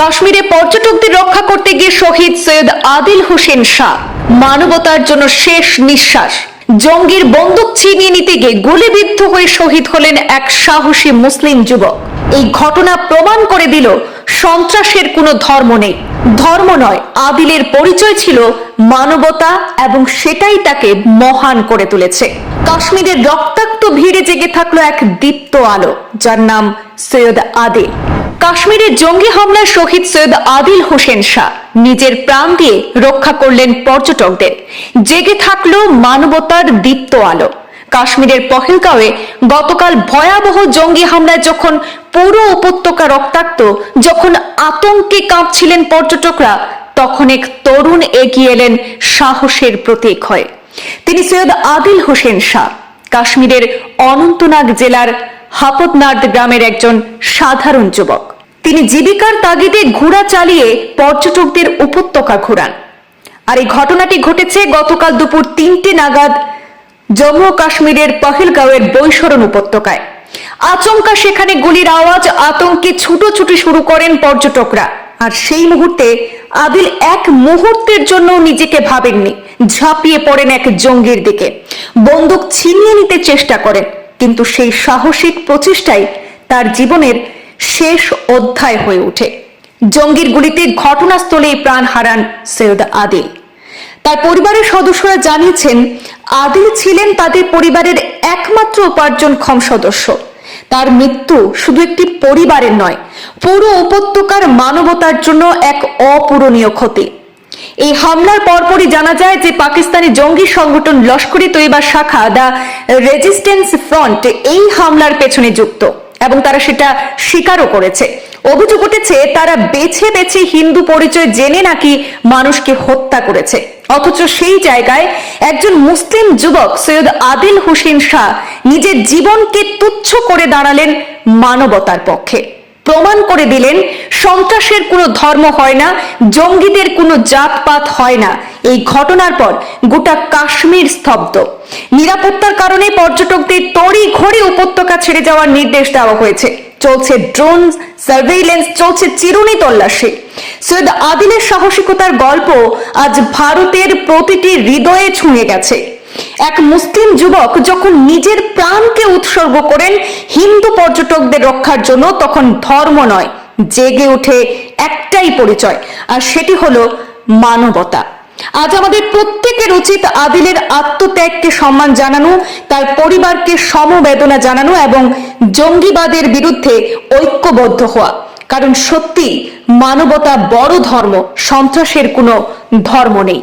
কাশ্মীরে পর্যটকদের রক্ষা করতে গিয়ে শহীদ সৈয়দ আদিল হোসেন শাহ। মানবতার জন্য শেষ নিঃশ্বাস। জঙ্গির বন্দুক ছিনিয়ে নিতে গিয়ে গুলিবিদ্ধ হয়ে শহীদ হলেন এক সাহসী মুসলিম যুবক। এই ঘটনা প্রমাণ করে দিল, সন্ত্রাসের কোনো ধর্ম নেই। ধর্ম নয়, আদিলের পরিচয় ছিল মানবতা এবং সেটাই তাকে মহান করে তুলেছে। কাশ্মীরের রক্তাক্ত ভিড়ে জেগে থাকল এক দীপ্ত আলো, যার নাম সৈয়দ আদিল। কাশ্মীরের জঙ্গি হামলায় শহীদ সৈয়দ আদিল হোসেন শাহ নিজের প্রাণ দিয়ে রক্ষা করলেন পর্যটকদের। জেগে থাকল মানবতার দীপ্ত আলো। কাশ্মীরের পহেলগাঁওয়ে গতকাল ভয়াবহ জঙ্গি হামলায় যখন পুরো উপত্যকা রক্তাক্ত, যখন আতঙ্কে কাঁপছিলেন পর্যটকরা, তখন এক তরুণ এগিয়ে এলেন সাহসের প্রতীক হয়ে। তিনি সৈয়দ আদিল হোসেন শাহ। কাশ্মীরের অনন্তনাগ জেলার হাপতনার্দ গ্রামের একজন সাধারণ যুবক। তিনি জীবিকার তাগিদে ঘোড়া চালিয়ে পর্যটকদের উপত্যকা ঘোরান। আর এই ঘটনাটি ঘটেছে গতকাল দুপুর তিনটে নাগাদ জম্মু কাশ্মীরের পহেলগাঁওয়ের বৈশরণ উপত্যকায়। আচমকা সেখানে গুলির আওয়াজ, আতঙ্কে ছুটোছুটি শুরু করেন পর্যটকরা। আর সেই মুহূর্তে আদিল এক মুহূর্তের জন্য নিজেকে ভাবেননি, ঝাঁপিয়ে পড়েন এক জঙ্গির দিকে। বন্দুক ছিনিয়ে নিতে চেষ্টা করেন। কিন্তু সেই সাহসিক প্রচেষ্টাই তার জীবনের শেষ অধ্যায় হয়ে ওঠে। জঙ্গির গুলিতে ঘটনাস্থলেই প্রাণ হারান সৈয়দ আদিল। তার পরিবারের সদস্যরা জানিয়েছেন, আদিল ছিলেন তাদের পরিবারের একমাত্র উপার্জনক্ষম সদস্য। তার মৃত্যু শুধু একটি পরিবারের নয়, পুরো উপত্যকার মানবতার জন্য এক অপূরণীয় ক্ষতি। এই হামলার পরপরই জানা যায় যে পাকিস্তানি জঙ্গি সংগঠন লস্করি তৈবার শাখা, দ্য রেজিস্ট্যান্স ফ্রন্ট, এই হামলার পেছনে যুক্ত এবং তারা সেটা স্বীকারও করেছে। অভিযোগ উঠেছে তারা বেছে বেছে হিন্দু পরিচয় জেনে নাকি মানুষকে হত্যা করেছে। অথচ সেই জায়গায় একজন মুসলিম যুবক সৈয়দ আদিল হোসেন শাহ নিজের জীবনকে তুচ্ছ করে দাঁড়ালেন মানবতার পক্ষে। প্রমাণ করে দিলেন, সন্ত্রাসের কোনো ধর্ম হয় না, জঙ্গিদের কোনো জাতপাত হয় না। এই ঘটনার পর গোটা কাশ্মীর স্তব্ধ। নিরাপত্তার কারণে পর্যটকদের তড়ি ঘড়ি উপত্যকা ছেড়ে যাওয়ার নির্দেশ দেওয়া হয়েছে। চলছে ড্রোন সার্ভেইলেন্স, চলছে চিরুনি তল্লাশি। সৈয়দ আদিলের সাহসিকতার গল্প আজ ভারতের প্রতিটি হৃদয়ে ছুঁয়ে গেছে। এক মুসলিম যুবক যখন নিজের প্রাণকে উৎসর্গ করেন, হিন্দু পর্যটকদের রক্ষার জন্য তখন ধর্ম নয়, জেগে ওঠে একটাই পরিচয়, আর সেটি হলো মানবতা। আজ আমাদের প্রত্যেকের উচিত আদিলের আত্মত্যাগকে সম্মান জানানো, তার পরিবারকে সমবেদনা জানানো এবং জঙ্গিবাদের বিরুদ্ধে ঐক্যবদ্ধ হওয়া। কারণ সত্যি মানবতা বড় ধর্ম, সন্ত্রাসের কোনো ধর্ম নেই।